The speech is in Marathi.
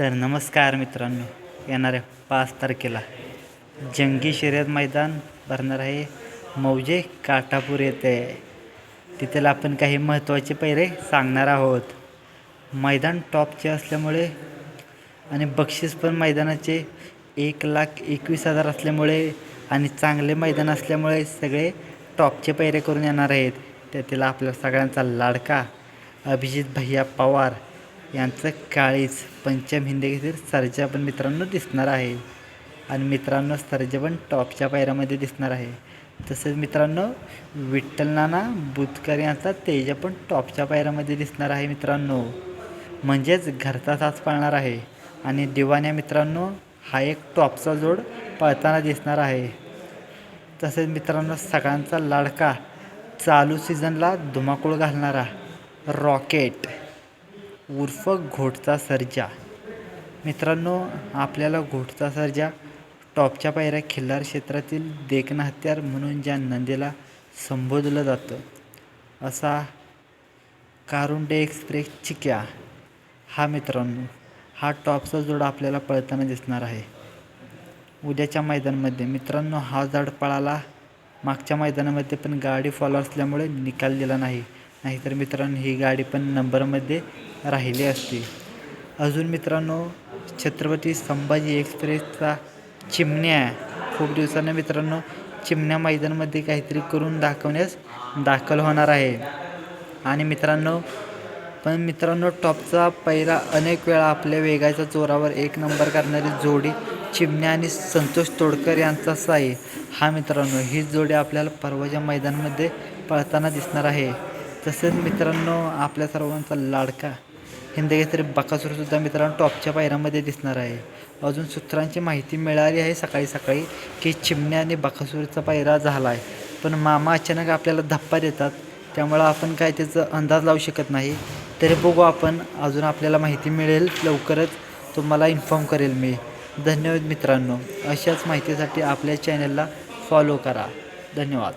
तर नमस्कार मित्रांनो येणाऱ्या पाच तारखेला जंगी शर्यत मैदान भरणार आहे मौजे काठापूर येथे. तिथेला आपण काही महत्त्वाचे पैरे सांगणार आहोत. मैदान टॉपचे असल्यामुळे आणि बक्षीस पण मैदानाचे एक लाख एकवीस हजार असल्यामुळे आणि चांगले मैदान असल्यामुळे सगळे टॉपचे पैरे करून येणार आहेत. त्यातील आपल्या सगळ्यांचा लाडका अभिजित भैया पवार यांचं काळीज पंचम हिंदी सर्जा पण मित्रांनो दिसणार आहे. आणि मित्रांनो सर्जा पण टॉपच्या पायऱ्यामध्ये दिसणार आहे. तसेच मित्रांनो विठ्ठल नाना बुतकर यांचा तेजा पण टॉपच्या पायऱ्यामध्ये दिसणार आहे मित्रांनो. म्हणजेच घरचा साथ पाळणार आहे. आणि दिवाण्या मित्रांनो हा एक टॉपचा जोड पळताना दिसणार आहे. तसेच मित्रांनो सगळ्यांचा लाडका चालू सीझनला धुमाकूळ घालणारा रॉकेट. उर्फ घोटचा सर्जा. मित्रांनो आपल्याला घोटचा सर्जा टॉपच्या पायऱ्या खिल्लार क्षेत्रातील देखना हत्यार म्हणून ज्या नंदीला संबोधलं जातं असा कारुंडे एक्सप्रेस चिक्या. हा मित्रांनो हा टॉपचा जोड आपल्याला पळताना दिसणार आहे. उद्याच्या मैदानामध्ये मित्रांनो हा जाड पळाला. मागच्या मैदानामध्ये पण गाडी फॉलो असल्यामुळे निकाल दिला नाही. नाहीतर मित्रांनो ही गाडी पण नंबरमध्ये राहिली असती. अजून मित्रांनो छत्रपती संभाजी एक्सप्रेसचा चिमण्या खूप दिवसानं मित्रांनो चिमण्या मैदानमध्ये काहीतरी करून दाखवण्यास दाखल होणार आहे. आणि मित्रांनो पण मित्रांनो टॉपचा पहिला अनेक वेळा आपल्या वेगाच्या जोरावर एक नंबर करणारी जोडी चिमण्या आणि संतोष तोडकर यांचा साई. हा मित्रांनो ही जोडी आपल्याला परवाच्या मैदानामध्ये पळताना दिसणार आहे. तसेच मित्रांनो आपल्या सर्वांचा लाडका हिंदकेसरी बकासूरसुद्धा मित्रांनो टॉपच्या पायऱ्यामध्ये दिसणार आहे. अजून सूत्रांची माहिती मिळाली आहे सकाळी सकाळी की चिमण्या आणि बकासूरचा पायरा झाला आहे. पण मामा अचानक आपल्याला धप्पा देतात. त्यामुळं आपण काय त्याचा अंदाज लावू शकत नाही. तरी बघू आपण. अजून आपल्याला माहिती मिळेल लवकरच. तुम्हाला इन्फॉर्म करेल मी. धन्यवाद मित्रांनो. अशाच माहितीसाठी आपल्या चॅनलला फॉलो करा. धन्यवाद.